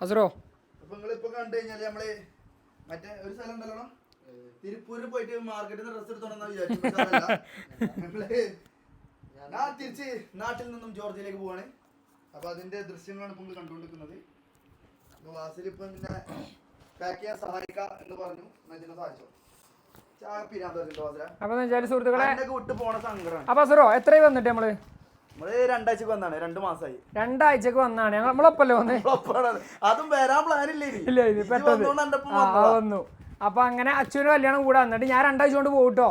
അസുറോ അപ്പൊ നിങ്ങൾ ഇപ്പൊ കണ്ടു കഴിഞ്ഞാൽ നമ്മൾ മറ്റേ ഒരു സ്ഥലം ഉണ്ടല്ലോ തിരുപ്പൂരിൽ പോയിട്ട് മാർക്കറ്റിൽ നിന്ന് ഡ്രസ് എടുത്തോണ്ടെന്നാ വിചാരിച്ചു. പക്ഷെ ഞാൻ തിരിച്ച് നാട്ടിൽ നിന്നും ജോർജിയയിലേക്ക് പോവാണ്. അപ്പൊ അതിന്റെ ദൃശ്യങ്ങളാണ് ഇപ്പൊ നിങ്ങൾ കണ്ടുകൊണ്ടിരിക്കുന്നത്. വാസിൽ ഇപ്പൊ പിന്നെ പാക്ക് ചെയ്യാൻ സഹായിക്കാം എന്ന് പറഞ്ഞു. നജിനെ സഹായിച്ചു? അപ്പൊ സുഹൃത്തുക്കളെ വിട്ട് പോണ സങ്കടമാണ് അപ്പൊ അസുറോ എത്രയായി വന്നിട്ട് നമ്മൾ? രണ്ടാഴ്ചക്ക് വന്നാണ് രണ്ടു മാസമായി രണ്ടാഴ്ചക്ക് വന്നാണ്. നമ്മളൊപ്പല്ലേ വന്നേ? അതും വരാൻ പ്ലാൻ ഇല്ല. വന്നു. അപ്പൊ അങ്ങനെ അച്ഛനും കല്യാണം കൂടെ വന്നിട്ട് ഞാൻ രണ്ടാഴ്ച കൊണ്ട് പോകട്ടോ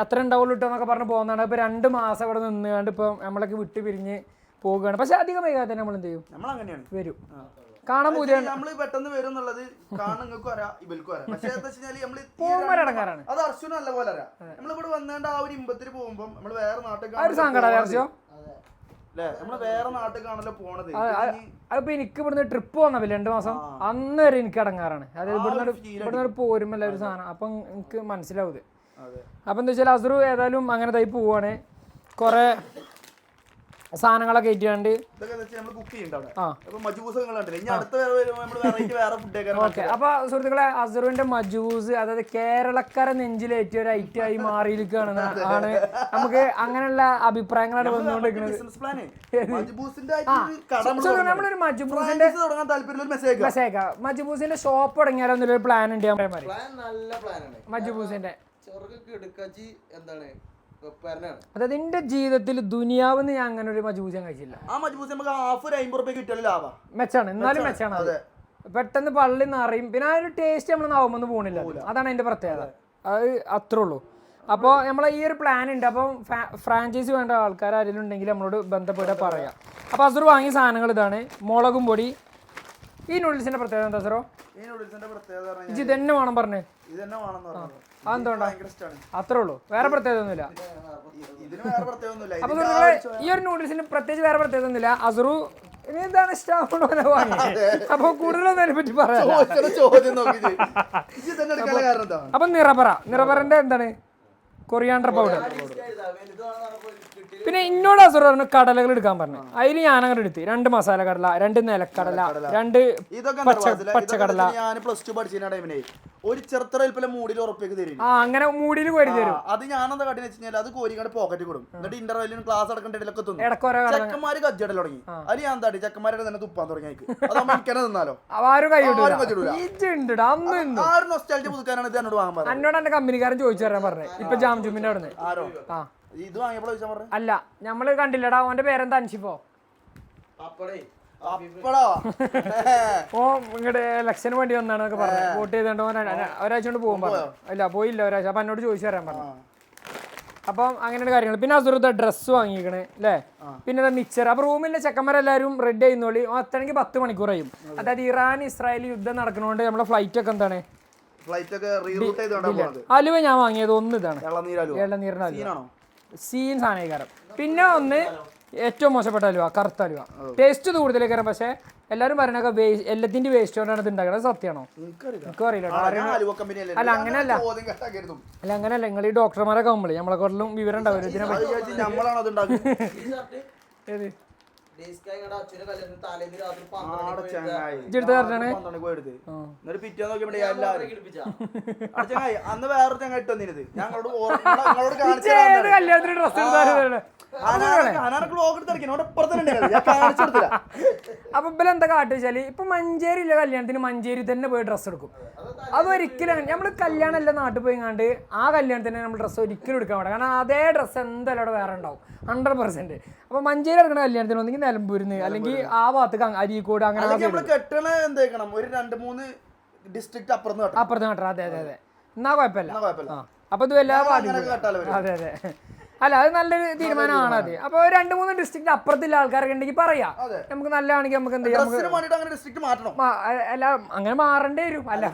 അത്ര ഉണ്ടാവുള്ളൂ കേട്ടോ എന്നൊക്കെ പറഞ്ഞ് പോകുന്നതാണ് ഇപ്പൊ രണ്ട് മാസം ഇവിടെ നിന്നുകൊണ്ട് ഇപ്പൊ നമ്മളൊക്കെ വിട്ട് പിരിഞ്ഞ് പോകുകയാണ് പക്ഷെ അധികം വൈകാതെ തന്നെ നമ്മൾ എന്ത് ചെയ്യും? നമ്മളങ്ങനെയാണ്. വരും. കാണാൻ പുതിയ നമ്മൾ പെട്ടെന്ന് വരും എന്നുള്ളത് കാണുങ്ങൾക്കും അറിയാം ഇവൽക്കും അറിയാം. പക്ഷെ എന്താ വെച്ചാൽ നമ്മൾ ഈ പോകുമ്പോ രണ്ട് ഇടങ്ങാറാണ്. അത് അർശുനും നല്ല പോലെ അറിയാം നമ്മളിവിടെ വന്നാണ്ട് ആ ഒരു ഇമ്പത്തിൽ പോകുമ്പോ നമ്മൾ വേറെ നാട്ടിൽ സങ്കടം അർച്ചോ അതിപ്പോ എനിക്ക് ഇവിടുന്ന് ട്രിപ്പ് വന്നപ്പോ രണ്ടു മാസം. അന്ന് വരെ എനിക്ക് അടങ്ങാറാണ്. അതായത് ഇവിടുന്ന് ഇവിടുന്ന് പോരുമല്ല ഒരു സാധനം. അപ്പൊ എനിക്ക് മനസ്സിലാവും അപ്പൊ അപ്പം എന്താ വെച്ചാൽ അസുറു ഏതായാലും അങ്ങനെ തൈ പോവാണ്. കുറേ സാധനങ്ങളൊക്കെ ഒക്കെ ഓക്കെ. അപ്പൊ സുഹൃത്തുക്കളെ അസറുവിന്റെ മജൂസ് അതായത് കേരളക്കര നെഞ്ചിലേറ്റിയ ഒരു ഐറ്റം ആയി മാറിയിരിക്കുകയാണ്. ആണ്. നമുക്ക് അങ്ങനെയുള്ള അഭിപ്രായങ്ങളാണ് വന്നുകൊണ്ടിരിക്കുന്നത്. നമ്മളൊരു മജുബൂസിന്റെ മെസ്സേജ് മജുബൂസിന്റെ ഷോപ്പ് തുടങ്ങിയാലോ എന്നൊരു പ്ലാൻ ഉണ്ട് ഞാൻ പറയാൻ പ്ലാൻ നല്ല പ്ലാനാണ് മജുബൂസിന്റെ. എന്താണ്? അതായത് എന്റെ ജീവിതത്തിൽ ദുനിയാവെന്ന് ഞാൻ അങ്ങനെ ഒരു മജൂസ് ഞാൻ കഴിച്ചില്ല. ആ മജൂസ് നമുക്ക് ഹാഫ് ഒരു അമ്പത് റുപ്യ കിട്ടിയാലും ലാഭാ. മെച്ചാണ്. എന്നാലും മെച്ചാണ്. അത്. പെട്ടെന്ന് പള്ളി നിറയും. പിന്നെ ആ ഒരു ടേസ്റ്റ് നമ്മൾ നാവുമെന്ന് പോണില്ല. അതാണ് അതിന്റെ പ്രത്യേകത. അത്. അത്രേ ഉള്ളൂ. അപ്പോൾ നമ്മളെ ഈ ഒരു പ്ലാൻ ഉണ്ട്. അപ്പം ഫ്രാഞ്ചൈസി വേണ്ട ആൾക്കാർ ആരെങ്കിലും ഉണ്ടെങ്കിൽ നമ്മളോട് ബന്ധപ്പെട്ട് പറയാം. അപ്പോൾ അസുർ വാങ്ങിയ സാധനങ്ങൾ ഇതാണ്. മുളകും പൊടി ഈ നൂഡിൽസിന്റെ പ്രത്യേകത എന്താ സാറോ? ഈ നൂഡിൽസിന്റെ പ്രത്യേകത ഇത് തന്നെ വേണം പറഞ്ഞേ. ഇത് തന്നെ വേണം അതെന്തുകൊണ്ടാ? അത്രേ ഉള്ളൂ. വേറെ പ്രത്യേകത ഒന്നുമില്ല. ഇതിന് വേറെ പ്രത്യേകത ഒന്നുമില്ല. അപ്പൊ ഈ ഒരു നൂഡിൽസിന് പ്രത്യേകിച്ച് വേറെ പ്രത്യേകത ഒന്നുമില്ല. അസറു ഇനി എന്താണ് ഇഷ്ടമാണോ വാങ്ങി അപ്പൊ കൂടുതലൊന്നും അതിനെ പറ്റി പറയാം അപ്പൊ നിറപറ. നിറപറന്റെ എന്താണ്? കൊറിയാണ്ടർ പൗഡർ പിന്നെ ഇന്നോട് അസുർ പറഞ്ഞു കടലകൾ എടുക്കാൻ പറഞ്ഞു. അതിൽ ഞാൻ അങ്ങനെ എടുത്തു. രണ്ട് മസാല കടല രണ്ട് നിലക്കടല രണ്ട് പച്ചക്കടല ഞാൻ പ്ലസ് ടു പഠിച്ച ടൈമിനെ ഒരു ചെറുത്ര മൂടിയിൽ ഉറപ്പിക്ക് തരും. ആ അങ്ങനെ മൂടിയിൽ കോരി തരും. അത് ഞാൻ എന്താ വെച്ചാൽ അത് കോരിക്കാണ്ട് പോക്കറ്റ് കൊടുക്കും എന്നിട്ട് ഇന്റർവെല്ലിന് ക്ലാസ് അടക്കേണ്ട ഇടയിലൊക്കെ തിന്നും. ചെക്കന്മാര് കജ്ജടൽ തുടങ്ങി. അത് ഞാൻ എന്താ ചെക്കന്മാരുടെ തന്നെ തുപ്പാൻ തുടങ്ങി അത് നമ്മൾ നിന്നാലോ ആരും കൈ പുതുക്കാനാണ് ഇത് എന്നോട് വാങ്ങാൻ എന്നോട് എന്റെ കമ്പനിക്കാരൻ ചോദിച്ചു തരാൻ പറഞ്ഞത് ഇപ്പൊ ജാം ജുമിന്റെ അവിടെ ആരോ? ആ. ഇത് വാങ്ങിയപ്പോൾ ചോദിച്ചാൽ പറഞ്ഞു? അല്ല നമ്മൾ കണ്ടില്ലടാ ഓന്റെ പേരെന്താ അൻഷിപ്പോ അപ്പടേ അപ്പടാ ഓ ഇങ്ങോട്ട് ഇലക്ഷന് വേണ്ടി വന്നാണെന്നൊക്കെ പറഞ്ഞു. വോട്ട് ചെയ്തോണ്ട് ര- ഒരാഴ്ച കൊണ്ട് പോകും പറഞ്ഞു. അല്ല പോയില്ല ഒരാഴ്ച. അപ്പൊ എന്നോട് ചോദിച്ചു തരാൻ പറഞ്ഞു. അപ്പം അങ്ങനെയാണ് കാര്യങ്ങൾ പിന്നെ അസുരത്തെ ഡ്രസ്സ് വാങ്ങിക്കണേ അല്ലേ പിന്നെ മിക്സർ അപ്പൊ റൂമിലെ ചെക്കന്മാരെല്ലാരും റെഡി ചെയ്യുന്നോളി അത്തണെങ്കിൽ പത്ത് മണിക്കൂർ ആയും. അതായത് ഇറാൻ ഇസ്രായേൽ യുദ്ധം നടക്കുന്നതുകൊണ്ട് നമ്മുടെ ഫ്ലൈറ്റ് ഒക്കെ എന്താണ്? ഫ്ലൈറ്റ് ഒക്കെ അലുവ ഞാൻ വാങ്ങിയത് ഒന്ന് ഇതാണ്. ഇളനീരലോ ഇളനീരിന് അലുവ സീനാണോ? സീൻ സാധനം പിന്നെ ഒന്ന് ഏറ്റവും മോശപ്പെട്ട അലുവ കറുത്ത അലുവ. ടേസ്റ്റ് കൂടുതലേക്കാരം പക്ഷേ എല്ലാവരും പറയണൊക്കെ വേസ്റ്റ് എല്ലാത്തിന്റെ വേസ്റ്റ് കൊണ്ടാണ് ഇത് ഉണ്ടാക്കുന്നത് സത്യമാണോ? എനിക്കും അറിയില്ല അല്ലേ? അങ്ങനല്ല അല്ല അങ്ങനല്ല നിങ്ങൾ ഈ ഡോക്ടർമാരൊക്കെ നമ്മളെ കൂടുതലും വിവരം ഉണ്ടാവില്ല ഇതിനെ എന്നിട്ട് പിറ്റേ നോക്കിയപ്പോൾ എല്ലാവരും കിളിപ്പിച്ച. അവിടെ ചങ്ങായി അന്ന് വേറെ തന്നിരുന്നത് ഞങ്ങളോട് കൊടുത്തില്ല. അപ്പൊ ഇവർ എന്താ കാട്ടു വെച്ചാൽ ഇപ്പൊ മഞ്ചേരി ഇല്ല കല്യാണത്തിന് മഞ്ചേരി തന്നെ പോയി ഡ്രസ്സ് എടുക്കും. അത് ഒരിക്കലും നമ്മൾ കല്യാണം എല്ലാം നാട്ടിൽ പോയി കണ്ട് ആ കല്യാണത്തിന് നമ്മൾ ഡ്രസ്സ് ഒരിക്കലും എടുക്കാൻ പാടില്ല. കാരണം അതേ ഡ്രസ്സ് എന്തായാലും അവിടെ വേറെ ഉണ്ടാവും. ഹൺഡ്രഡ് പെർസെന്റ് അപ്പൊ മഞ്ചേരി എടുക്കുന്ന കല്യാണത്തിന് ഒന്നെങ്കിൽ നിലമ്പൂരിന്ന് അല്ലെങ്കിൽ ആ ഭാഗത്ത് അരീക്കോട് അങ്ങനെ. നമ്മൾ കെട്ടണ എന്തേക്കണം? ഒരു രണ്ട് മൂന്ന് ഡിസ്ട്രിക്ട് അപ്പുറത്ത് കെട്ടണം. അപ്പുറത്ത് നട്ടറ അതെ അതെ അതെ. എന്നാ കുഴപ്പമില്ല. അപ്പൊ ഇത് എല്ലാ. അതെ അതെ. അല്ല അത് നല്ലൊരു തീരുമാനമാണ് അത്. അപ്പൊ രണ്ട് മൂന്ന് ഡിസ്ട്രിക്ട് അപ്പുറത്തുള്ള ആൾക്കാരൊക്കെ ഉണ്ടെങ്കിൽ പറയാ. നമുക്ക് നല്ലതാണെങ്കിൽ നമുക്ക് എന്ത് ചെയ്യാം? ഡിസ്ട്രിക്ട് മാറ്റണം. അല്ല അങ്ങനെ മാറേണ്ടി വരും. അല്ല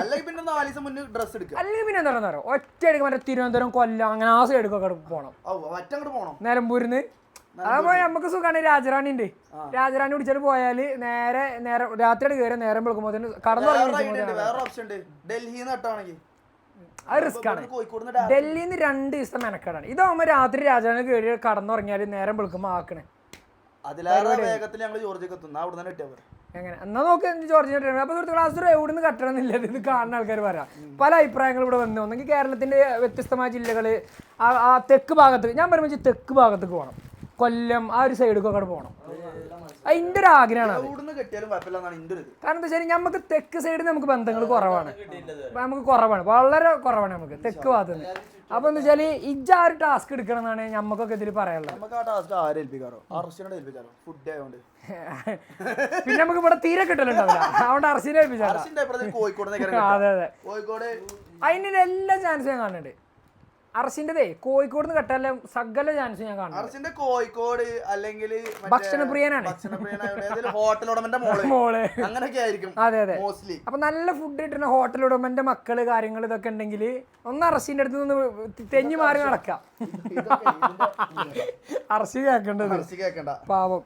അല്ലെങ്കിൽ പിന്നെ നാല് ദിവസം മുന്നേ ഡ്രസ് എടുക്കുക. അല്ലെങ്കിൽ പിന്നെ എന്താ പറയുക ഒറ്റയടിക്ക് മറ്റേ തിരുവനന്തപുരം കൊല്ലം അങ്ങനെ ആ സൈഡ് പോകണം നിലമ്പൂരിന്ന് അതാകുമ്പോ നമുക്ക് സുഖമാണ് രാജറാണി ഉണ്ട് രാജറാണി പിടിച്ചിട്ട് പോയാൽ നേരെ നേരെ രാത്രിയുടെ കയറി നേരം വിളിക്കുമ്പോൾ കടന്നു നട്ടാണെങ്കിൽ അത് റിസ്ക് ആണ് ഡൽഹിയിൽ നിന്ന് രണ്ട് ദിവസത്തെ മെനക്കേടാണ്. ഇതാകുമ്പോ രാത്രി രാജറാണി കയറി കടന്നുറങ്ങിയാൽ നേരം വിളിക്കുമ്പോ ആക്കണേ. അതിലേറെ വേഗത്തിൽ ഞങ്ങൾ ജോർജിക്ക് എത്തുന്നു അവിടെ തന്നെ എങ്ങനെ? എന്നാ നോക്ക് ജോർജിനെ ട്രെയിൻ അപ്പൊ സുഹൃത്തുക്കൾ എവിടെ നിന്ന് കട്ടണമെന്നില്ല. ഇത് കാണുന്ന ആൾക്കാർ പറയാം. പല അഭിപ്രായങ്ങൾ ഇവിടെ വന്നു. ഒന്നെങ്കിൽ കേരളത്തിന്റെ വ്യത്യസ്തമായ ജില്ലകൾ ആ ആ തെക്ക് ഭാഗത്ത്. ഞാൻ പറയുമ്പോൾ തെക്ക് ഭാഗത്തേക്ക് പോകണം കൊല്ലം ആ ഒരു സൈഡിലേക്കൊക്കെ പോകണം അതിന്റെ ഒരു ആഗ്രഹമാണ് അത്. കാരണം എന്താ വെച്ചാൽ നമുക്ക് തെക്ക് സൈഡിൽ നമുക്ക് ബന്ധങ്ങൾ കുറവാണ്. നമുക്ക് കുറവാണ്. വളരെ കുറവാണ് നമുക്ക് തെക്ക് ഭാഗത്ത് നിന്ന്. അപ്പൊ എന്താ വെച്ചാൽ ഇജ്ജ ആ ഒരു ടാസ്ക് എടുക്കണം എന്നാണ് നമുക്കൊക്കെ ഇതിൽ പറയാനുള്ളത്. പിന്നെ നമുക്ക് ഇവിടെ തീരെ കിട്ടലുണ്ടാവില്ല. അതുകൊണ്ട് അർശിനെ അതെ അതെ. അതിന് എല്ലാ ചാൻസും ഞാൻ കാണുന്നുണ്ട്. അർശിന്റെതേ കോഴിക്കോട് നിന്ന് കട്ടല്ല സകല ചാൻസ് ഞാൻ കാണുന്നുണ്ട്. അർച്ചിന്റെ കോഴിക്കോട് അല്ലെങ്കിൽ ഭക്ഷണപ്രിയനാണ്. ഹോട്ടൽ ഉടമന്റെ മോൾ. അങ്ങനെയൊക്കെ ആയിരിക്കും അതെ അതെ. മോസ്റ്റ്ലി അപ്പൊ നല്ല ഫുഡ് കിട്ടുന്ന ഹോട്ടൽ ഉടമന്റെ മക്കൾ കാര്യങ്ങൾ ഇതൊക്കെ ഉണ്ടെങ്കിൽ ഒന്ന് അറസിന്റെ അടുത്ത് നിന്ന് തെഞ്ഞു മാറി നടക്കാം. അറസി കേക്കണ്ടത് പാവം.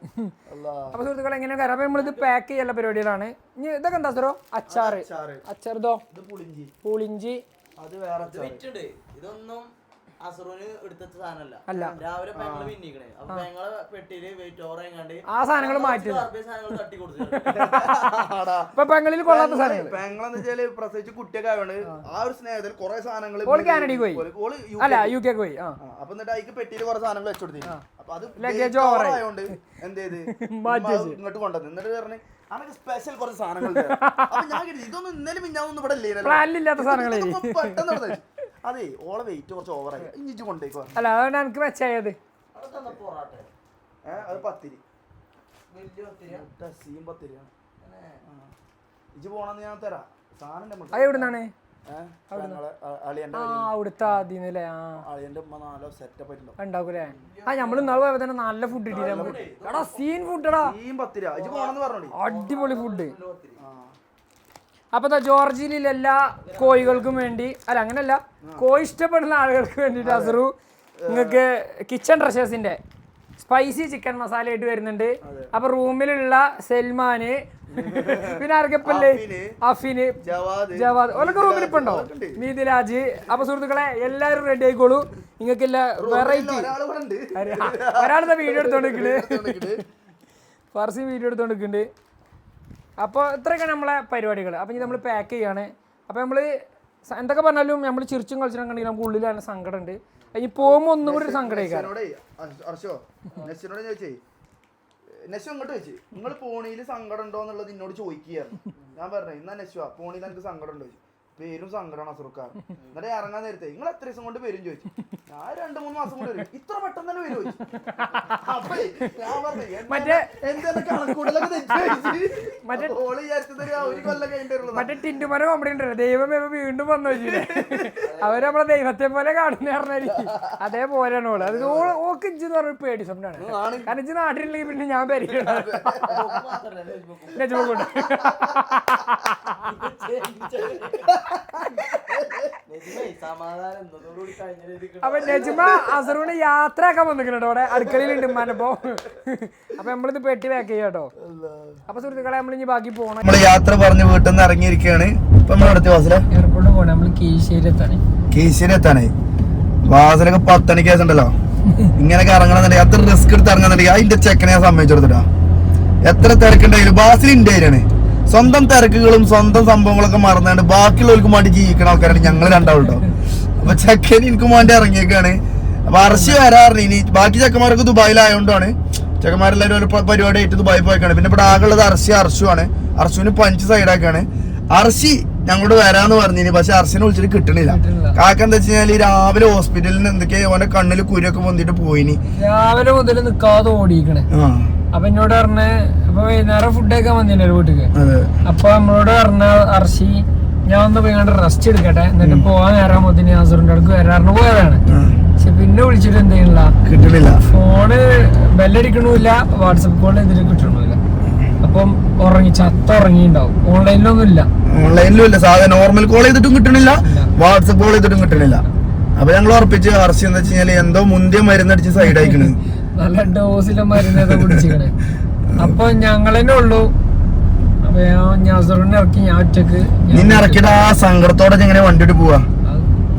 അപ്പൊ സുഹൃത്തുക്കൾ എങ്ങനെയാ കാര്യം അപ്പൊ നമ്മളിത് പാക്ക് ചെയ്യുന്ന പരിപാടികളാണ്. ഇനി ഇതൊക്കെ എന്താ സാറോ അച്ചാറ്. അച്ചാർ ഇതോ? ഇത് പുളിഞ്ചി. പുളിഞ്ചി. അത് വേറെ ഇതൊന്നും അല്ല. ആ. സാധനങ്ങൾ മാറ്റി. ഇപ്പൊ പെങ്ങളിൽ കൊള്ളാത്ത സാധനങ്ങൾ പെങ്ങളെന്ന് വെച്ചാൽ പ്രസവിച്ച് കുട്ടിയൊക്കെ ആയതുകൊണ്ട് ആ. ഒരു സ്നേഹത്തിൽ കുറെ സാധനങ്ങൾ ഓൾ കാനഡയ്ക്ക് പോയി. അല്ല യു കെ പോയി. അപ്പൊ എന്നിട്ട് അതിക്ക് പെട്ടിയിൽ കുറെ സാധനങ്ങൾ വെച്ചുകൊടുത്തി അപ്പൊ അത് ലഗേജ് ഓവർ. ആയതുകൊണ്ട് എന്ത് ചെയ്ത്? ഇങ്ങോട്ട് കൊണ്ടുവന്നു. എന്നിട്ട് പറഞ്ഞു അനക്ക് സ്പെഷ്യൽ കുറച്ച് സാധനങ്ങൾ ഉണ്ട്." അപ്പൊ ഞാൻ ഇതൊന്നും ഇന്നലെ മിഞ്ഞാന്നൊന്നും ഇവിടെ ഇല്ലേ പ്ലാനിലില്ലാത്ത സാധനങ്ങളെ പെട്ടെന്ന്. അതെ ഓളെ വെയിറ്റ് കുറച്ച് ഓവറായി ഇഞ്ചി കൊണ്ടേക്കോ അല്ല അതുകൊണ്ട് എനിക്ക് മെച്ചായത് ഏഹ് അത് പത്തിരി. സീം പത്തിരിയാണ്. ഇജ് പോണെന്ന് ഞാൻ തരാം. സാധനം എവിടുന്നാണ്? നമ്മൾ ഇന്നാൾ പോയപ്പോ തന്നെ നല്ല ഫുഡ് കിട്ടിയില്ല സീൻ അടിപൊളി ഫുഡ് ആ അപ്പൊ ദാ ജോർജിയയിലെ എല്ലാ കോഴികൾക്കും വേണ്ടി അല്ല അങ്ങനെയല്ല കോഴി ഇഷ്ടപ്പെടുന്ന ആളുകൾക്ക് വേണ്ടിയിട്ട് അസറു നിങ്ങൾക്ക് കിച്ചൺ ഡ്രഷേഴ്സിന്റെ സ്പൈസി ചിക്കൻ മസാല ആയിട്ട് വരുന്നുണ്ട്. അപ്പൊ റൂമിലുള്ള സൽമാന് പിന്നെ ആർക്കെപ്പല്ലേ അഫിന്, ജവാദ്. ഓലൊക്കെ റൂമിൽ ഇപ്പൊ ഉണ്ടോ. മീതിരാജ് അപ്പൊ സുഹൃത്തുക്കളെ എല്ലാരും റെഡി ആയിക്കോളൂ. എല്ലാ വെറൈറ്റി ഒരാളുടെ വീഡിയോ എടുത്തോണ്ടിരിക്കണ്. ഫർസി വീഡിയോ എടുത്തോണ്ടിരിക്കുന്നുണ്ട് അപ്പോൾ ഇത്രയൊക്കെയാണ് നമ്മളെ പരിപാടികൾ അപ്പോൾ ഇനി നമ്മൾ പാക്ക് ചെയ്യാണ്. അപ്പോൾ നമ്മൾ എന്തൊക്കെ പറഞ്ഞാലും നമ്മൾ ചിരിച്ചും കളിച്ചിട്ടും കണ്ടെങ്കിൽ നമുക്ക് ഉള്ളിൽ തന്നെ സങ്കടം ഉണ്ട് ഇനി പോകുമ്പോൾ ഒന്നും കൂടി സങ്കടം ചോദിച്ചേ. നെശു വെച്ച് നിങ്ങൾ പോണിയിൽ സങ്കടം ഉണ്ടോ എന്നുള്ളത് എന്നോട് ചോദിക്കുകയായിരുന്നു ഞാൻ പറഞ്ഞു എന്നാ നെശുവാ പോണിയിൽ എനിക്ക് സങ്കടം ഉണ്ടോ ചോദിച്ചു പേരും സങ്കടമാണ് അസുറുക്കാർ. എന്നിട്ട് ഇറങ്ങാൻ നേരത്തെ നിങ്ങൾ എത്ര ദിവസം കൊണ്ട് വരും? ചോദിച്ചു. ഞാൻ രണ്ടു മൂന്ന് മാസം കൊണ്ട് വരും. ഇത്ര പെട്ടെന്ന് തന്നെ വരും. അപ്പേ ഞാൻ പറഞ്ഞു മറ്റേ- എന്റെ കണക്കൂടലൊക്കെ തെറ്റി മറ്റേ- ഓൾ വിചാരിച്ചത് ഒരു ഒരു കൊല്ലം കഴിഞ്ഞിട്ടുള്ളൂ മറ്റേ ടിന്റുമര കോമഡി ഉണ്ടല്ലോ. ദൈവം ഇവ വീണ്ടും വന്നു വെച്ചില്ലേ അവർ നമ്മളെ ദൈവത്തെ പോലെ കാണുന്ന പറഞ്ഞാൽ അതേപോലെയാണ് ഓൾ. അത് ഓൾ ഓക്ക് ഇജ്ജ് എന്ന് പറഞ്ഞ പേടി സ്വപ്നമാണ്. കാരണം ഇജ്ജ് നാട്ടിലില്ലെങ്കിൽ പിന്നെ ഞാൻ കഴിഞ്ഞ അപ്പൊ നജ്മ അസറൂണ് യാത്രയാക്കാൻ വന്നിരിക്കണോ അവിടെ. അടുക്കളയിലുണ്ട് മനപ്പോ അപ്പൊ. നമ്മളിത് പെട്ടി പാക്ക് ചെയ്യാം കേട്ടോ. അപ്പൊ സുഹൃത്തുക്കളെ നമ്മൾ ഇനി ബാക്കി പോകണം നമ്മൾ യാത്ര പറഞ്ഞ് വീട്ടിൽ നിന്ന് ഇറങ്ങിയിരിക്കുകയാണ്. ഇപ്പൊ നമ്മൾ അടുത്ത വാസല എയർപോർട്ടിൽ പോകണം നമ്മൾ കീശേരി എത്താനേ കീശ്ശേരി എത്താനായി വാസലൊക്കെ പത്തണിക്ക് ഉണ്ടല്ലോ. ഇങ്ങനെയൊക്കെ ഇറങ്ങണമെന്നുണ്ടെങ്കിൽ അത്ര റിസ്ക് എടുത്ത് ഇറങ്ങുന്നുണ്ടെങ്കിൽ അതിന്റെ ചെക്കനെ സമ്മതിച്ചു കൊടുത്തിട്ടാ. എത്ര തിരക്കുണ്ടായാലും ബാസിൽ ഇന്ത്യയിലാണ് സ്വന്തം തിരക്കുകളും സ്വന്തം സംഭവങ്ങളൊക്കെ മറന്നുകൊണ്ട് ബാക്കിയുള്ളവർക്ക് വേണ്ടി ജീവിക്കുന്ന ആൾക്കാരാണ് ഞങ്ങൾ രണ്ടാളുണ്ടോ അപ്പൊ ചെക്കൻ എനിക്ക് വേണ്ടി ഇറങ്ങിയേക്കാണ്. അപ്പൊ അറശി വരാറിന് ഇനി ബാക്കി ചെക്കന്മാരൊക്കെ ദുബായിലായോണ്ടാണ്. ചെക്കന്മാരെല്ലാവരും ഒരു പരിപാടി ആയിട്ട് ദുബായി പോയിക്കാണ്. പിന്നെ ഇവിടെ ആകെയുള്ളത് അർശി അർശുവാണ് അർശുവിന് പഞ്ച് സൈഡാക്കാണ്. അർശി ഞങ്ങളോട് വരാന്ന് പറഞ്ഞിനി. പക്ഷെ അർശിനെ വിളിച്ചിട്ട് കിട്ടണില്ല. കാക്ക എന്താ വെച്ച് കഴിഞ്ഞാൽ രാവിലെ ഹോസ്പിറ്റലിൽ നിന്ന് എന്തൊക്കെയാ ഓന്റെ കണ്ണിൽ കുരൊക്കെ പൊന്തിട്ട് പോയിനി. രാവിലെ മുതൽ നിക്കാതെ ഓടിക്കണേ ആ. അപ്പൊ എന്നോട് പറഞ്ഞ അപ്പൊ വൈകുന്നേരം ഫുഡ് കഴിക്കാൻ വന്നില്ലേ വീട്ടിക്ക്? അപ്പൊ നമ്മളോട് പറഞ്ഞ അർഷി ഞാൻ ഒന്ന് പോയി റെസ്റ്റ് എടുക്കട്ടെ. എന്നിട്ട് പോവാൻ നേരം മുതൽ നാസറിന്റെ അടുക്ക് വരാറിന് പോയതാണ്. പക്ഷെ പിന്നെ വിളിച്ചിട്ട് എന്ത് ചെയ്യണില്ല? കിട്ടണില്ല. ഫോണ് ബെല്ലടിക്കണമില്ല വാട്സപ്പ് കോൾ ഇതിൽ കിട്ടണമില്ല. അപ്പം ഉറങ്ങി ചത്ത ഉറങ്ങിണ്ടാവും ഓൺലൈനിലൊന്നും ഇല്ല ഓൺലൈനിലും ഇല്ല സാധാരണ നോർമൽ കോൾ ചെയ്തിട്ടും കിട്ടണില്ല വാട്സപ്പ് കോൾ ചെയ്തിട്ടും കിട്ടണില്ല. അപ്പൊ ഞങ്ങൾ ഉറപ്പിച്ച് അറസ്റ്റ് എന്ന് വെച്ച് കഴിഞ്ഞാൽ എന്തോ മുന്തിയ മരുന്നടിച്ച് സൈഡ് അയക്കണ് നല്ല ഡോസിലെ മരുന്നൊക്കെ കുടിച്ചിരിക്കണേ. അപ്പൊ ഞങ്ങളെന്നെ ഉള്ളൂ. അപ്പൊ ഞാൻ ഇറക്കി ഞാൻ ഒറ്റയ്ക്ക് നിന്നെ ഇറക്കിയിട്ട് ആ സങ്കടത്തോടെ എങ്ങനെ വണ്ടി പോവാ?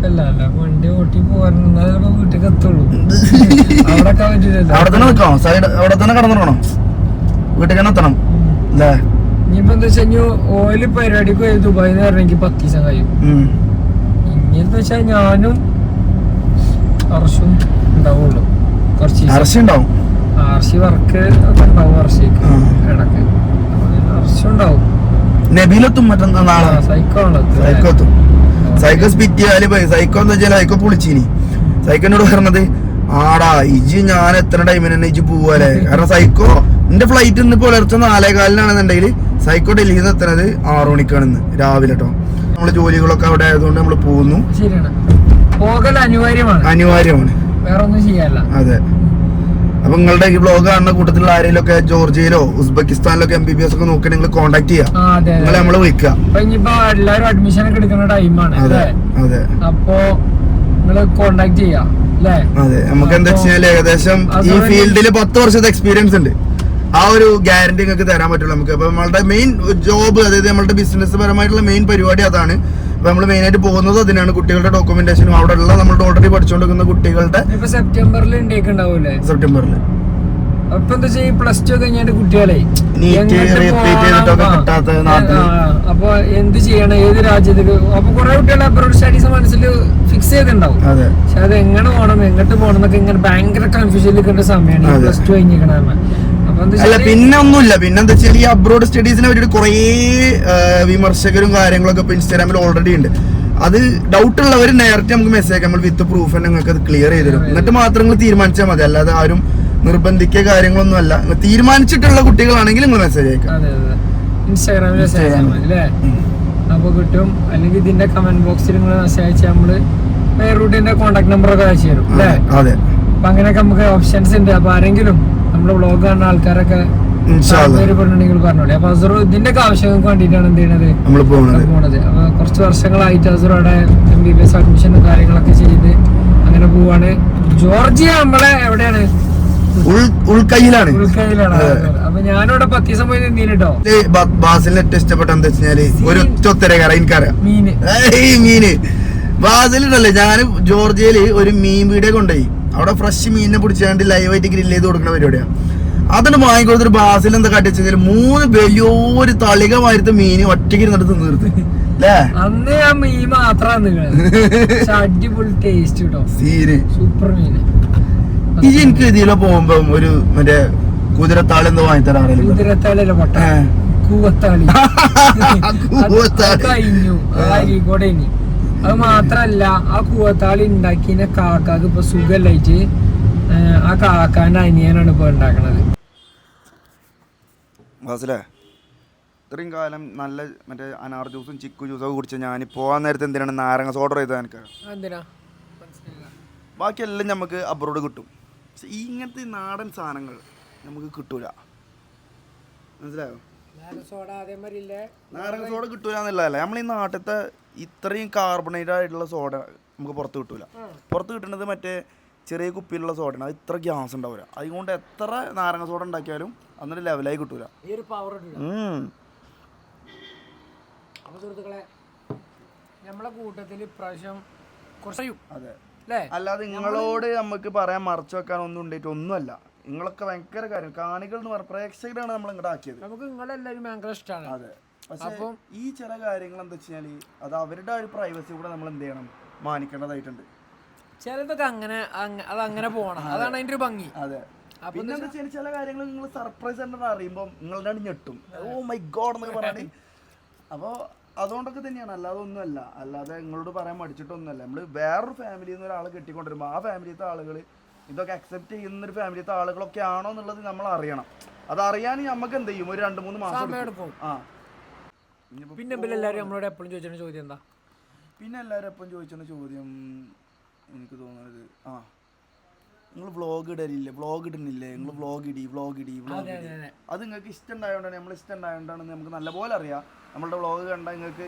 അല്ല അല്ല വണ്ടി ഓട്ടി എന്നാലേ വീട്ടിൽ എത്തുള്ളൂ. അവിടെ അവിടെ തന്നെ നിൽക്കണം സൈഡ് അവിടെ തന്നെ കടന്നിടണം വീട്ടിൽ തന്നെ എത്തണം അല്ലേ? ഇനിയിപ്പോ എന്താ വെച്ചാൽ ഓയിൽ പരിപാടിക്ക് പോയി ദുബായിൽ നിന്ന് വരണമെങ്കിൽ പത്ത് ദിവസം കഴിയും. ഇനി എന്താ വെച്ചാൽ ഞാനും വർഷവും ഉണ്ടാവുള്ളൂ. കുറച്ച് ഉണ്ടാവും? ആർസി വർക്ക് ഒക്കെ ഉണ്ടാവും വർഷയ്ക്ക് ആ. ഇടയ്ക്ക് ആർസി ഉണ്ടാവും. നബിലെത്തും മറ്റന്നാ നാളെ? സൈക്കോ ഉള്ളത് സൈക്കോ എത്തും സൈക്കോ എന്താ വെച്ചാൽ സൈക്കോ പൊളിച്ചിനി. സൈക്കോനോട് പറഞ്ഞത് ആടാ ഇജ് ഞാൻ എത്ര ടൈമിന് തന്നെ ഇജ് പോവാലേ കാരണം സൈക്കോ എന്റെ ഫ്ലൈറ്റ് ഇന്ന് പുലർച്ചെ നാലേകാലിനാണെന്നുണ്ടെങ്കിൽ സൈക്കോ ഡൽഹിയിൽ നിന്ന് എത്തണത് ആറു മണിക്കാണ് ഇന്ന് രാവിലെ കേട്ടോ നമ്മൾ ജോലികളൊക്കെ അവിടെ ആയതുകൊണ്ട് നമ്മൾ പോകുന്നു. പോകൽ അനിവാര്യമാണ്. അനിവാര്യമാണ്. വേറെ ഒന്നും ചെയ്യാല്ല അതെ. അപ്പൊ നിങ്ങളുടെ ഈ ബ്ലോഗ് കാണുന്ന കൂട്ടത്തിലുള്ള ആരെങ്കിലും ഒക്കെ ജോർജിയയിലോ ഉസ്ബെക്കിസ്ഥാനിലൊക്കെ എം ബി ബി എസ് ഒക്കെ നോക്കി നിങ്ങൾ കോൺടാക്ട് ചെയ്യാം. നിങ്ങളെ നമ്മൾ വിളിക്കുക ഇനിയിപ്പോ എല്ലാരും അഡ്മിഷൻ ഒക്കെ എടുക്കുന്ന ടൈമാണ് അതെ അതെ. അപ്പോ നിങ്ങൾ കോണ്ടാക്ട് ചെയ്യാം അതെ നമുക്ക് എന്താ വെച്ചാൽ ഏകദേശം ഈ ഫീൽഡിൽ പത്ത് വർഷത്തെ എക്സ്പീരിയൻസ് ഉണ്ട്. ആ ഒരു ഗ്യാരണ്ടി നിങ്ങൾക്ക് തരാൻ പറ്റുള്ളൂ നമുക്ക്. അപ്പൊ നമ്മളുടെ മെയിൻ ജോബ് അതായത് നമ്മളുടെ ബിസിനസ് പരമായിട്ടുള്ള മെയിൻ പരിപാടി അതാണ്. അപ്പൊ നമ്മൾ മെയിൻ ആയിട്ട് പോകുന്നത് അതിനാണ് കുട്ടികളുടെ ഡോക്യുമെന്റേഷനും അവിടെ ഉള്ള നമ്മൾ ഓൾറെഡി പഠിച്ചുകൊണ്ടിരിക്കുന്ന കുട്ടികളുടെ സെപ്റ്റംബറിൽ സെപ്റ്റംബറിൽ അപ്പൊ എന്താ വെച്ചാൽ പ്ലസ് ടു കുട്ടികളെ അപ്പൊ എന്ത് ചെയ്യണം? ഏത് രാജ്യത്തേക്ക് അപ്പൊ കുറെ കുട്ടികൾ അബ്രോഡ് സ്റ്റഡീസ് മനസ്സിൽ ഫിക്സ് ചെയ്തിട്ടുണ്ടാവും. അതെ. പക്ഷെ അത് എങ്ങനെ പോകണം എങ്ങോട്ട് പോകണം എന്നൊക്കെ ഇങ്ങനെ ഭയങ്കര കൺഫ്യൂഷൻ നിൽക്കേണ്ട സമയമാണ്. പ്ലസ് ടു കഴിഞ്ഞിരിക്കണ അല്ല പിന്നെ ഒന്നുമില്ല പിന്നെ എന്താ വെച്ചാൽ ഈ അബ്രോഡ് സ്റ്റഡീസിനെ പറ്റിയിട്ട് കുറേ വിമർശകരും കാര്യങ്ങളൊക്കെ ഇപ്പൊ ഇൻസ്റ്റാഗ്രാമിൽ ഓൾറെഡി ഉണ്ട്. അത് ഡൗട്ട് ഉള്ളവർ നേരത്തെ നമുക്ക് മെസ്സേജ് അയക്കാം. നമ്മൾ വിത്ത് പ്രൂഫ് തന്നെ നിങ്ങൾക്ക് അത് ക്ലിയർ ചെയ്ത് തരും. എന്നിട്ട് മാത്രം നിങ്ങൾ തീരുമാനിച്ചാൽ മതി. അല്ലാതെ ആരും നിർബന്ധിക്കുക കാര്യങ്ങളൊന്നും അല്ല തീരുമാനിച്ചിട്ടുള്ള കുട്ടികളാണെങ്കിൽ നിങ്ങൾ മെസ്സേജ് അയക്കാം. ഇൻസ്റ്റാഗ്രാമിൽ മെസ്സേജ് അയച്ചാൽ മതി അല്ലേ? അപ്പൊ കിട്ടും. അല്ലെങ്കിൽ ഇതിന്റെ കമന്റ് ബോക്സിൽ നിങ്ങൾ മെസ്സേജ് അയച്ചാൽ നമ്മൾ റൂട്ടിന്റെ കോൺടാക്ട് നമ്പർ ഒക്കെ അയച്ചു തരും. അല്ലേ? അതെ. അപ്പൊ അങ്ങനെയൊക്കെ നമുക്ക് ഓപ്ഷൻസ് ഉണ്ട്. അപ്പൊ ആരെങ്കിലും നമ്മുടെ വ്ളോഗ് കാണുന്ന ആൾക്കാരൊക്കെ താല്പര്യപ്പെടുന്നുണ്ടെങ്കിൽ പറഞ്ഞോളെ. അപ്പൊ അസറു ഇതിന്റെ ഒക്കെ ആവശ്യങ്ങൾക്ക് വേണ്ടിയിട്ടാണ് എന്ത് ചെയ്യണത്? നമ്മൾ പോണത്. അപ്പൊ കുറച്ച് വർഷങ്ങളായിട്ട് അസറു അവിടെ എം ബി ബി എസ് അഡ്മിഷനും കാര്യങ്ങളൊക്കെ ചെയ്ത് അങ്ങനെ പോവാണ്. ജോർജിയ നമ്മളെ എവിടെയാണ്? ഉൾ ഉൾക്കൈയിലാണ്. അപ്പൊ ഞാനിവിടെ പത്ത് ദിവസം പോയി ബാസിലിന് ഏറ്റവും ഇഷ്ടപ്പെട്ട എന്താ വെച്ചാൽ ഒരു ചൊത്തരക്കാര എനിക്കറിയാം. മീന് ഏയ് മീന് ബാസിലുണ്ടല്ലേ. ഞാൻ ജോർജിയയിൽ ഒരു മീൻ വീടേ കൊണ്ടുപോയി. അവിടെ ഫ്രഷ് മീനിനെ പിടിച്ചാണ്ട് ലൈവായിട്ട് ഗ്രില്ല് ചെയ്ത് കൊടുക്കുന്ന പരിപാടിയാണ് അതിന് വാങ്ങിക്കൊടുത്തൊരു ബാസിൽ എന്താ കാട്ടിച്ചാൽ മൂന്ന് വലിയൊരു തളിക മാരുത്ത മീൻ ഒറ്റയ്ക്ക് ഇരുന്നിട്ട് നിർത്തി തീർത്ത്. അല്ലേ അന്ന് ഞാൻ മീൻ മാത്രമാണ് അടിപൊളി ടേസ്റ്റ് കേട്ടോ സീന്. സൂപ്പർ മീൻ. ഈ എനിക്ക് ഇതിലെ പോകുമ്പോ ഒരു മറ്റേ കുതിരത്താളി എന്തോ വാങ്ങിത്തരാറില്ല? കുതിരത്താളിയല്ല പൊട്ട. കൂവത്താളി. കഴിഞ്ഞു. ഇനി. അത് മാത്രല്ല ആ കൂവത്താളി ഉണ്ടാക്കിയ കാക്കാക്ക് ഇപ്പൊ സുഖല്ലായിട്ട് ആ കാക്കാന്റെ അനിയനാണ് ഇപ്പൊ ഉണ്ടാക്കണത്. ഇത്രയും കാലം നല്ല മറ്റേ അനാർ ജ്യൂസും ചിക്കു ജ്യൂസും ഒക്കെ കുടിച്ച ഞാൻ പോകാൻ നേരത്തെ എന്തിനാണ് നാരങ്ങ സോഡ ചെയ്തത് എനിക്ക് ബാക്കിയെല്ലാം നമുക്ക് അബ്രോഡ് കിട്ടും. പക്ഷെ ഇങ്ങനത്തെ നാടൻ സാധനങ്ങൾ നമുക്ക് കിട്ടൂല. മനസ്സിലായോ? നാരങ്ങ സോഡ കിട്ടൂല എന്നുള്ളതല്ല നമ്മൾ ഈ നാട്ടിലത്തെ ഇത്രയും കാർബണേറ്റഡ് ആയിട്ടുള്ള സോഡ നമുക്ക് പുറത്ത് കിട്ടൂല. പുറത്ത് കിട്ടുന്നത് മറ്റേ ചെറിയ കുപ്പിയിലുള്ള സോഡയാണ്. അത് ഇത്ര ഗ്യാസ് ഉണ്ടാവില്ല അതുകൊണ്ട് എത്ര നാരങ്ങ സോഡ ഉണ്ടാക്കിയാലും അന്നൊരു ലെവലായി കിട്ടൂല. സുഹൃത്തുക്കളെ നമ്മളെ കൂട്ടത്തിൽ ഇപ്രാവശ്യം കുറച്ചും അതെ. അല്ലേ അല്ലാതെ നിങ്ങളോട് നമുക്ക് പറയാൻ മറച്ചു വെക്കാൻ ഒന്നും ഉണ്ടായിട്ട് ഒന്നുമല്ല. നിങ്ങളൊക്കെ ഭയങ്കര കാര്യം. കാണികൾ എന്ന് പറഞ്ഞ പ്രേക്ഷകരാണ് നമ്മൾ ഇങ്ങോട്ട് ആക്കിയത്. നമുക്ക് നിങ്ങളെല്ലാവരും ഭയങ്കര ഇഷ്ടമാണ് അതെ. പക്ഷെ ഈ ചില കാര്യങ്ങൾ എന്താ വെച്ചാൽ അത് അവരുടെ ഒരു പ്രൈവസി കൂടെ നമ്മൾ എന്ത് ചെയ്യണം? മാനിക്കേണ്ടതായിട്ടുണ്ട്. ചിലതൊക്കെ അങ്ങനെ അത് അങ്ങനെ പോകണം അതാണ് അതിന്റെ ഒരു ഭംഗി. അതെ. പിന്നെ എന്താ വെച്ചാൽ ചില കാര്യങ്ങൾ നിങ്ങൾ സർപ്രൈസ് തന്നെ അറിയുമ്പോൾ നിങ്ങളുടെ ഞെട്ടും. ഓ മൈ ഗോഡ് എന്നൊക്കെ പറഞ്ഞാൽ അപ്പോൾ അതുകൊണ്ടൊക്കെ തന്നെയാണ്. അല്ലാതെ ഒന്നുമല്ല. അല്ലാതെ നിങ്ങളോട് പറയാൻ മടിച്ചിട്ടൊന്നുമല്ല. നമ്മൾ വേറൊരു ഫാമിലിയിൽ നിന്ന് ഒരാളെ കെട്ടിക്കൊണ്ടിരുമ്പോൾ ആ ഫാമിലിത്തെ ആളുകൾ ഇതൊക്കെ അക്സെപ്റ്റ് ചെയ്യുന്ന ഒരു ഫാമിലിത്തെ ആളുകളൊക്കെ ആണോ എന്നുള്ളത് നമ്മൾ അറിയണം. അത് അറിയാൻ നമുക്ക് എന്ത് ചെയ്യും? ഒരു രണ്ട് മൂന്ന് മാസം എടുക്കും. ആ. ഇനിയിപ്പോ പിന്നെ എല്ലാവരും നമ്മളോട് എപ്പോഴും ചോദിച്ചിരുന്ന ചോദ്യം എന്താ? പിന്നെ എല്ലാവരും എപ്പോഴും ചോദിക്കുന്ന ചോദ്യം എനിക്ക് തോന്നുന്നത് ആ. നിങ്ങൾ വ്ളോഗ് ഇടലില്ലേ? വ്ളോഗ് ഇടുന്നില്ലേ? നിങ്ങൾ വ്ളോഗ് ഇടി വ്ളോഗ് ഇടി വ്ളോഗ് ഇടി. അത് നിങ്ങൾക്ക് ഇഷ്ടം ഉണ്ടായതുകൊണ്ടാണ് നമ്മൾ ഇഷ്ടം ഉണ്ടായതുകൊണ്ടാണ് നമുക്ക് നല്ലപോലെ അറിയാം. നമ്മളുടെ വ്ളോഗ് കണ്ടാൽ നിങ്ങൾക്ക്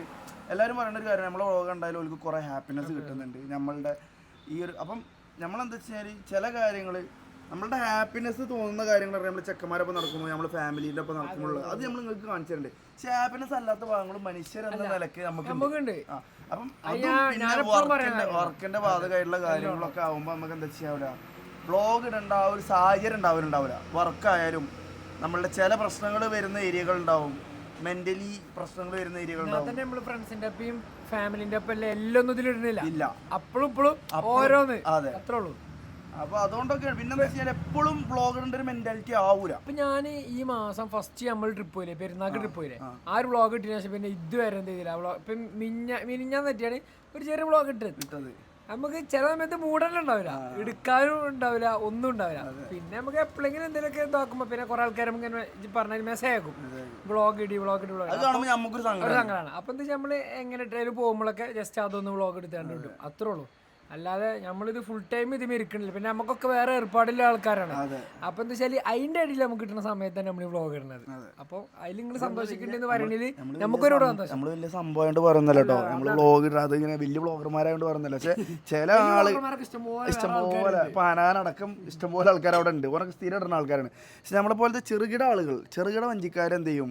എല്ലാവരും പറയുന്ന ഒരു കാര്യം നമ്മളെ വ്ളോഗ് കണ്ടാലും അവർക്ക് കുറേ ഹാപ്പിനെസ് കിട്ടുന്നുണ്ട്. നമ്മളുടെ ഈ ഒരു അപ്പം നമ്മളെന്താ വെച്ചാൽ ചില കാര്യങ്ങൾ നമ്മളുടെ ഹാപ്പിനെസ് തോന്നുന്ന കാര്യങ്ങൾ നമ്മൾ ചെക്കന്മാരൊപ്പം നടക്കുമ്പോൾ നമ്മൾ ഫാമിലിന്റെ ഒപ്പം നടക്കുമ്പോൾ അത് നമ്മൾ നിങ്ങൾക്ക് കാണിച്ചു തരുന്നുണ്ട് പക്ഷെ ഹാപ്പിനെസ് അല്ലാത്ത ഭാഗങ്ങളും മനുഷ്യരെന്ന നിലയ്ക്ക് നമുക്ക് അപ്പം വർക്കിന്റെ ഭാഗമായിട്ടുള്ള കാര്യങ്ങളൊക്കെ ആകുമ്പോൾ നമുക്ക് എന്താ ചെയ്യാവില്ല ബ്ലോഗ് ഇടേണ്ട ആ ഒരു സാഹചര്യം ഉണ്ടാവുന്നുണ്ടാവില്ല വർക്കായാലും നമ്മളുടെ ചില പ്രശ്നങ്ങൾ വരുന്ന ഏരിയകൾ ഉണ്ടാവും. മെന്റലി പ്രശ്നങ്ങൾ വരുന്ന ഏരിയകൾ ഏരിയകളുണ്ടാവും ഫാമിലിന്റെ ഒപ്പം എല്ലാം ഒന്നും ഇതിലിടുന്നില്ല ഇല്ല. അപ്പോഴും ഇപ്പോഴും ഓരോന്ന്. അതെ. അത്രേ ഉള്ളൂ. അപ്പൊ അതുകൊണ്ടൊക്കെയാണ്. പിന്നെ എപ്പോഴും ബ്ലോഗറിന്റെ ഒരു മെന്റാലിറ്റി ആവൂല. അപ്പൊ ഞാൻ ഈ മാസം ഫസ്റ്റ് നമ്മൾ ട്രിപ്പ് പോയില്ലേ? പെരുന്നാൾക്ക് ട്രിപ്പ് പോയില്ലേ? ആ. ഒരു ബ്ലോഗ് ഇട്ടതിനു ശേഷം പിന്നെ ഇതുവരെ എന്ത് ചെയ്തില്ല? ഇപ്പം മിഞ്ഞ മിനിഞ്ഞാൻ പറ്റിയാണ് ഒരു ചെറിയ ബ്ലോഗ് ഇട്ടത്. ഇട്ടത്. നമുക്ക് ചില സമയത്ത് മൂടലും ഉണ്ടാവില്ല. എടുക്കാനും ഉണ്ടാവില്ല ഒന്നും ഉണ്ടാവില്ല. പിന്നെ നമുക്ക് എപ്പോഴെങ്കിലും എന്തെങ്കിലുമൊക്കെ ഇതാക്കുമ്പോ പിന്നെ കുറെ ആൾക്കാർ ഇങ്ങനെ പറഞ്ഞാൽ മെസ്സേജ് ആക്കും വ്ളോഗ് ഇടി ബ്ലോഗ് ഇടി ബ്ലോഗ് വ്ളോഗ് ഒരു സങ്കടം സങ്കടമാണ് അപ്പൊ എന്താ വെച്ചാൽ നമ്മൾ എങ്ങനെ ട്രെയിനിൽ പോകുമ്പോഴൊക്കെ ജസ്റ്റ് അതൊന്ന് ബ്ലോഗ് എടുത്താണ്ട് വിടും അത്രേ ഉള്ളൂ. അല്ലാതെ നമ്മളിത് ഫുൾ ടൈം ഇത് ഇരിക്കണില്ല. പിന്നെ നമുക്കൊക്കെ വേറെ ഏർപ്പാടുള്ള ആൾക്കാരാണ്. അപ്പൊ എന്താ വെച്ചാൽ അതിന്റെ അടിയിൽ നമുക്ക് കിട്ടുന്ന തന്നെ നമ്മൾ വ്ലോഗ് ഇടുന്നത്. അപ്പൊ അതിൽ നിങ്ങൾ സന്തോഷിക്കണ്ടെന്ന് പറയണിൽ നമുക്കൊരു നമ്മൾ വലിയ സംഭവമായിട്ട് പറയുന്നല്ലോ കേട്ടോ നമ്മൾ വ്ളോഗ് ഇടാതെ ഇങ്ങനെ വലിയ വ്ളോഗർമാരായോണ്ട് പറയുന്നല്ലോ പക്ഷെ ചില ആൾ ഇഷ്ടംപോലെ പാനാനടക്കം ഇപ്പൊ അനാനടക്കം ഇഷ്ടംപോലെ ആൾക്കാർ അവിടെ ഉണ്ട്. ഓരോ സ്ഥിരം ഇടുന്ന ആൾക്കാരാണ്. പക്ഷെ നമ്മളെ പോലത്തെ ചെറുകിട ആളുകൾ ചെറുകിട വഞ്ചിക്കാരെന്ത് ചെയ്യും?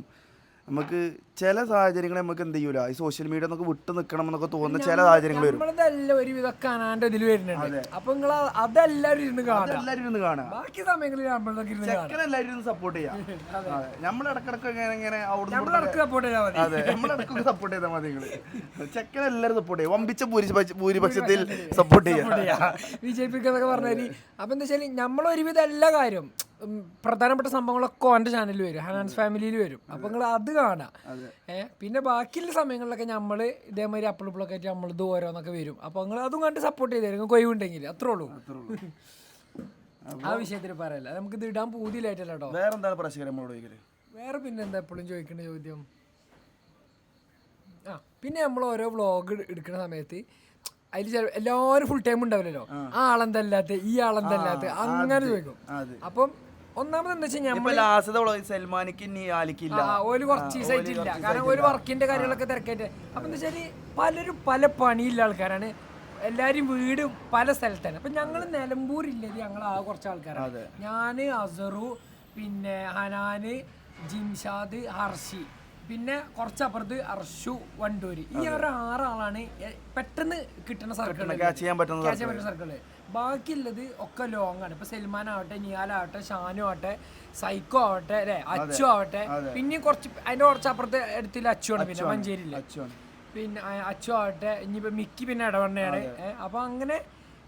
നമുക്ക് ചില സാഹചര്യങ്ങൾ നമുക്ക് എന്ത് ചെയ്യൂല? ഈ സോഷ്യൽ മീഡിയ നമുക്ക് വിട്ടു നിൽക്കണം എന്നൊക്കെ തോന്നുന്ന ചില സാഹചര്യങ്ങൾ വരും. നമ്മളതെല്ലാം ഒരു വിധമൊക്കെ അനാന്റെ ഇതിൽ വരുന്നുണ്ട് അപ്പൊ നിങ്ങൾ അതെല്ലാരും ഇരുന്ന് കാണാം എല്ലാവരും ഇരുന്ന് കാണുക. ബാക്കി സമയങ്ങളിൽ ഇരുന്ന് എല്ലാവരും ഇരുന്ന് സപ്പോർട്ട് ചെയ്യാം. നമ്മൾ ഇടക്കിടക്ക് ഇങ്ങനെ ഇങ്ങനെ അവിടുന്ന് നമ്മൾ സപ്പോർട്ട് ചെയ്താൽ മതി. അതെ. നമ്മൾ ഇടക്കൊക്കെ സപ്പോർട്ട് ചെയ്താൽ മതി നിങ്ങൾ. ചെക്കൻ എല്ലാവരും സപ്പോർട്ട് ചെയ്യും. വമ്പിച്ച ഭൂരിപക്ഷ- ഭൂരിപക്ഷത്തിൽ സപ്പോർട്ട് ചെയ്യാം. ബി ജെ പിക്ക് എന്നൊക്കെ അപ്പൊ എന്താ വെച്ചാൽ നമ്മളൊരുവിധം എല്ലാ കാര്യം പ്രധാനപ്പെട്ട സംഭവങ്ങളൊക്കെ ഓന്റെ ചാനലിൽ വരും. ഹനാൻസ് ഫാമിലിയിൽ വരും. അപ്പൊ നിങ്ങൾ അത് കാണാം പിന്നെ ബാക്കിയുള്ള സമയങ്ങളിലൊക്കെ നമ്മൾ ഇതേമാതിരി അപ്പിളിപ്പിളൊക്കെ ആയിട്ട് നമ്മളിത് ഓരോന്നൊക്കെ വരും. അപ്പൊ നിങ്ങൾ അതും കണ്ട് സപ്പോർട്ട് ചെയ്തായിരുന്നു കൊയ്വുണ്ടെങ്കിൽ അത്രേ ഉള്ളൂ. ആ വിഷയത്തിൽ പറയല്ല. നമുക്ക് ഇത് ഇടാൻ പൂതിയിലായിട്ടല്ലോ കേട്ടോ വേറെന്താണ് പ്രശ്നം നമ്മളോട് ചോദിക്കൽ? വേറെ പിന്നെ എന്താ എപ്പോഴും ചോദിക്കുന്ന ചോദ്യം? ആ പിന്നെ നമ്മൾ ഓരോ വ്ളോഗ് എടുക്കുന്ന സമയത്ത് അതിൽ ചില എല്ലാവരും ഫുൾ ടൈം ഉണ്ടാവില്ലല്ലോ? ആ. ആളെന്തല്ലാത്ത ഈ ആളെന്തല്ലാത്ത അങ്ങനെ ചോദിക്കും. അപ്പം ഒന്നാമത് എന്താ വെച്ചാൽ സൽമാനിക്ക് ആലിക്കില്ല. ഒരു കുറച്ച് ദിവസമായിട്ടില്ല കാരണം ഒരു വർക്കിന്റെ കാര്യങ്ങളൊക്കെ തിരക്കായിട്ട്. അപ്പൊ എന്താ വെച്ചാൽ പലരും പല പണിയുള്ള ആൾക്കാരാണ്. എല്ലാരും വീട് പല സ്ഥലത്താണ്. അപ്പൊ ഞങ്ങൾ നിലമ്പൂരില്ലത് ഞങ്ങൾ ആ കുറച്ച് ആൾക്കാരാണ്. ഞാൻ അസറു പിന്നെ ഹനാന് ജിംഷാദ് ഹർഷി. പിന്നെ കുറച്ചപ്പുറത്ത് അർഷു വണ്ടൂരി. ഈ ഒരു ആറാളാണ് പെട്ടെന്ന് കിട്ടുന്ന സർക്കിൾ ചെയ്യാൻ പറ്റുന്ന സർക്കിൾ. ബാക്കിയുള്ളത് ഒക്കെ ലോങ് ആണ്. ഇപ്പൊ സൽമാൻ ആവട്ടെ നിയാലാവട്ടെ ഷാനു ആവട്ടെ സൈക്കോ ആവട്ടെ അല്ലെ? അച്ചു ആവട്ടെ. പിന്നെ കുറച്ച് അതിന്റെ കുറച്ച് അപ്പുറത്തെ അടുത്തില്ല അച്ചു ആണ്. പിന്നെ മഞ്ചേരി. പിന്നെ അച്ചു ആവട്ടെ ഇനിയിപ്പോ മിക്കി പിന്നെ ഇടവണ്ണയാണ് അപ്പൊ അങ്ങനെ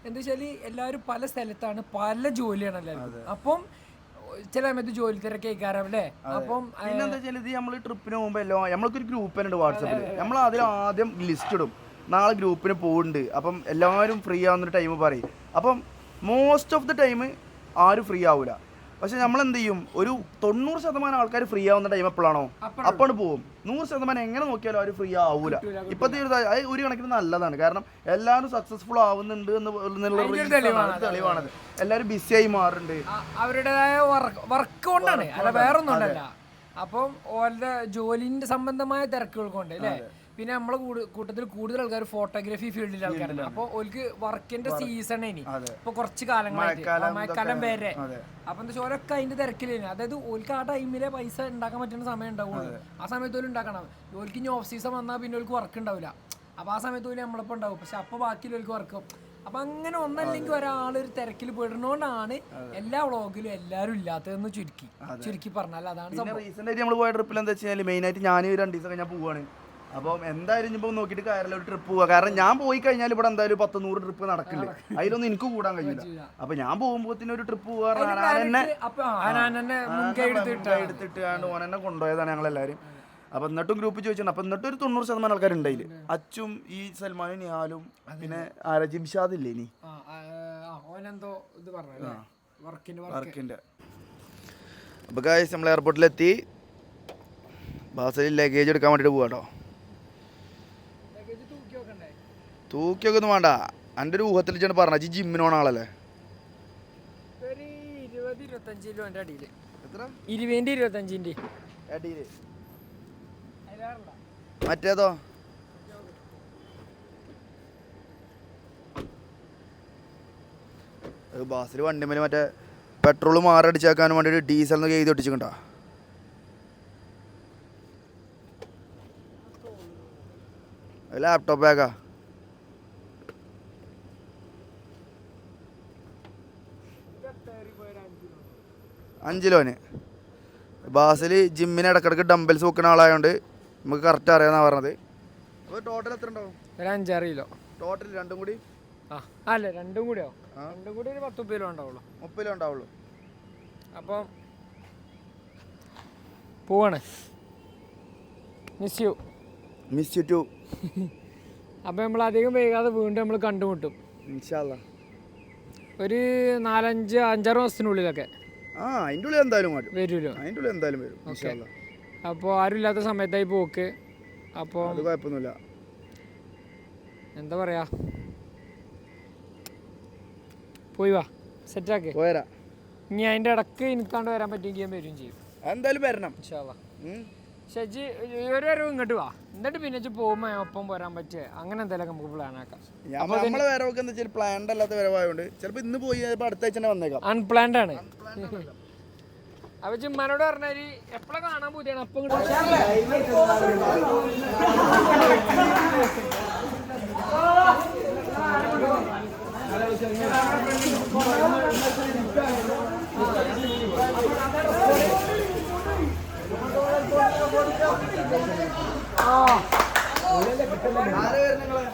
എന്താ വെച്ചാൽ എല്ലാവരും പല സ്ഥലത്താണ് പല ജോലിയാണ് എല്ലാവരും അപ്പം ചില സമയത്ത് ജോലി തിരക്കേക്കാരം അല്ലേ? അപ്പം പിന്നെന്താ വെച്ചാൽ ഇത് നമ്മൾ ട്രിപ്പിന് പോകുമ്പോൾ എല്ലാം നമ്മൾക്കൊരു ഗ്രൂപ്പ് തന്നെ ഉണ്ട് വാട്സപ്പിൽ നമ്മൾ അതിൽ ആദ്യം ലിസ്റ്റ് ഇടും. നാളെ ഗ്രൂപ്പിന് പോകുന്നുണ്ട് അപ്പം എല്ലാവരും ഫ്രീ ആവുന്ന ടൈം പറയും. അപ്പം മോസ്റ്റ് ഓഫ് ദി ടൈം ആരും ഫ്രീ ആവില്ല പക്ഷെ നമ്മൾ എന്ത് ചെയ്യും ഒരു തൊണ്ണൂറ് ശതമാനം ആൾക്കാർ ഫ്രീ ആവുന്ന ടൈം എപ്പോഴാണോ അപ്പോൾ പോകും നൂറ് ശതമാനം എങ്ങനെ നോക്കിയാലും അവർ ഫ്രീ ആവൂല. ഇപ്പത്തെ ഒരു ഒരു കണക്കിന് നല്ലതാണ്. കാരണം എല്ലാവരും സക്സസ്ഫുൾ ആവുന്നുണ്ട് എന്ന് എന്നുള്ള തെളിവാണത്. എല്ലാവരും ബിസിയായി മാറുന്നുണ്ട്. അവരുടേതായ വർക്ക് കൊണ്ടാണ്. അല്ല വേറെ അപ്പം ഓരോ ജോലിന്റെ സംബന്ധമായ തിരക്കുകൾ കൊണ്ട് അല്ലേ? പിന്നെ നമ്മളെ കൂട്- കൂട്ടത്തിൽ കൂടുതൽ ആൾക്കാർ ഫോട്ടോഗ്രാഫി ഫീൽഡിലെ ആൾക്കാരാണ്. അപ്പോൾ ഓർക്ക് വർക്കിന്റെ സീസൺ ഇനി ഇപ്പൊ കുറച്ച് കാലങ്ങളായിട്ട്. മഴക്കാലം വരെ. അപ്പൊ എന്താ വെച്ചാൽ ഓരൊക്കെ അതിന്റെ തിരക്കിലേന്. അതായത് ഓർക്ക് ആ ടൈമിലെ പൈസ ഉണ്ടാക്കാൻ പറ്റുന്ന സമയം ഉണ്ടാവുള്ളൂ ആ സമയത്ത് ഓൽ ഉണ്ടാക്കണം ഓർക്ക് ഇനി ഓഫ് സീസൺ വന്നാൽ പിന്നെ ഓർക്ക് വർക്ക് ഉണ്ടാവില്ല അപ്പൊ ആ സമയത്ത് പോലും നമ്മളിപ്പോ ഉണ്ടാവും പക്ഷെ അപ്പൊ ബാക്കിയുള്ളവർക്ക് വർക്കും അപ്പൊ അങ്ങനെ ഒന്നല്ലെങ്കിൽ ഒരാൾ ഒരു തിരക്കിൽ പെടുന്നോണ്ടാണ് എല്ലാ വ്ളോഗിലും എല്ലാരും ഇല്ലാത്തതെന്ന് ചുരുക്കി. ചുരുക്കി പറഞ്ഞാൽ അതാണ് റീസെന്റ് ആയിട്ട് നമ്മൾ പോയ ട്രിപ്പിൽ എന്താ വെച്ചാൽ മെയിൻ ആയിട്ട് ഞാൻ രണ്ടു ദിവസം കഴിഞ്ഞാൽ പോവാണ്. അപ്പം എന്തായാലും ഇനിയിപ്പോൾ നോക്കിയിട്ട് കാര്യമില്ല ഒരു ട്രിപ്പ് പോവാ. കാരണം ഞാൻ പോയി കഴിഞ്ഞാൽ ഇവിടെ എന്തായാലും പത്ത് നൂറ് ട്രിപ്പ് നടക്കില്ല. അതിലൊന്നും എനിക്ക് കൂടാൻ കഴിയില്ല. അപ്പൊ ഞാൻ പോകുമ്പോത്തിന് ഒരു ട്രിപ്പ് പോവാ ഞാൻ എന്നെ അപ്പൊ ആനാനെ മുൻകൈ എടുത്തിട്ട് എടുത്തിട്ട് കണ്ട് ഓൻ എന്നെ കൊണ്ടുപോയതാണ് ഞങ്ങളെല്ലാവരും അപ്പൊ എന്നിട്ടും ഗ്രൂപ്പ് ചോദിച്ചിട്ടുണ്ട്. അപ്പൊ എന്നിട്ടും ഒരു തൊണ്ണൂറ് ശതമാനം ആൾക്കാരുണ്ട് അതിൽ അച്ചും ഈ സൽമാനും നിഹാലും പിന്നെ ആരാ? ജിംഷാദ് ഇല്ലേ ഇനി വർക്കിന്റെ അപ്പൊ ഗായ്സ് നമ്മൾ എയർപോർട്ടിലെത്തി ബാസിൽ ലഗേജ് എടുക്കാൻ വേണ്ടിയിട്ട് പോവാട്ടോ തൂക്കി നോക്കണ്ടേ തൂക്കിയൊക്കെ ഒന്നും വേണ്ട. എന്റെ ഒരു ഊഹത്തിൽ ചെന്ന് പറഞ്ഞ ജി ജിമ്മിനോണ ആളല്ലേ? മറ്റേതോ? ബാസിൽ വണ്ടിമേൽ മറ്റേ പെട്രോൾ മാറടിച്ചേക്കാൻ വേണ്ടിയിട്ട് ഡീസൽ എന്നൊക്കെ എഴുതി ഒട്ടിച്ചിട്ടുണ്ടോ? ലാപ്ടോപ്പ് ബാഗാ അഞ്ച് ലോന് ബാസിൽ ജിമ്മിന് ഇടക്കിടക്ക് ഡംബൽസ് വെക്കുന്ന ആളായതുകൊണ്ട് നമുക്ക് കറക്റ്റ് അറിയാമെന്നാണ് പറഞ്ഞത്. അപ്പോൾ ടോട്ടൽ എത്ര ഉണ്ടാവും? ഒരു അഞ്ചാറ് കിലോ. ടോട്ടൽ രണ്ടും കൂടി? ആ അല്ല രണ്ടും കൂടിയോ. രണ്ടും കൂടി ഒരു പത്ത് മുപ്പത് കിലോ ഉണ്ടാവുള്ളൂ. മുപ്പതിലേ ഉണ്ടാവുള്ളൂ. അപ്പം പോവാണ്. Miss you miss you too അപ്പോൾ നമ്മൾ അധികം വൈകാതെ വീണ്ടും നമ്മൾ കണ്ടുമുട്ടും. ഇൻഷാല്ല ഒരു നാലഞ്ച് അഞ്ചാറ് മാസത്തിനുള്ളിലൊക്കെ. ആ അതിന്റെ ഉള്ളിൽ എന്തായാലും വരും വരുമല്ലോ അതിന്റെ ഉള്ളിൽ എന്തായാലും വരും ഇൻഷാല്ല അപ്പോൾ ആരും ഇല്ലാത്ത സമയത്തായി പോക്ക്. അപ്പോൾ അത് കുഴപ്പമൊന്നുമില്ല. എന്താ പറയാ? പോയി വാ സെറ്റാക്ക്. പോരാ ഇനി അതിന്റെ ഇടയ്ക്ക് എനിക്കാണ്ട് വരാൻ പറ്റുമെങ്കിൽ ഞാൻ വരും ചെയ്യും. എന്തായാലും വരണം. ഇൻഷാല്ലാ ഉം. ഷജി ഒരു വരവ് ഇങ്ങോട്ട് വാ. എന്നിട്ട് പിന്നെ ഇജ്ജ് പോകുമ്പോൾ ഒപ്പം പോരാൻ പറ്റുക അങ്ങനെ എന്തെങ്കിലും നമുക്ക് പ്ലാൻ ആക്കാം. നമ്മളെ വരവൊക്കെ എന്താ വെച്ചാൽ പ്ലാൻഡ് അല്ലാത്ത വരവായതുകൊണ്ട് ചിലപ്പോൾ ഇന്ന് പോയി ചിലപ്പോൾ അടുത്ത ആഴ്ച തന്നെ വന്നേക്കാം. അൺപ്ലാൻഡ് ആണ്. അപ്പൊ ചിമ്മാനോട് പറഞ്ഞാൽ എപ്പോഴാ കാണാൻ പോവുകയാണ് അപ്പം ഇങ്ങോട്ട് ആരെ വരുന്നത്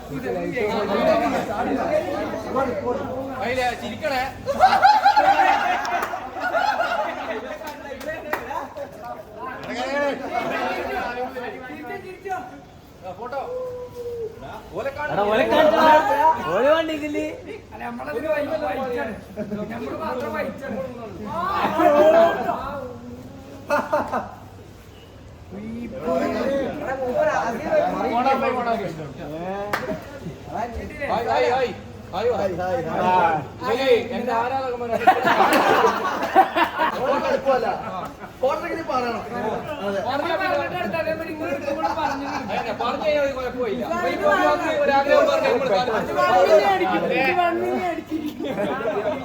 നിങ്ങളെ ഫോട്ടോ എടുത്ത് പറയണം പറഞ്ഞു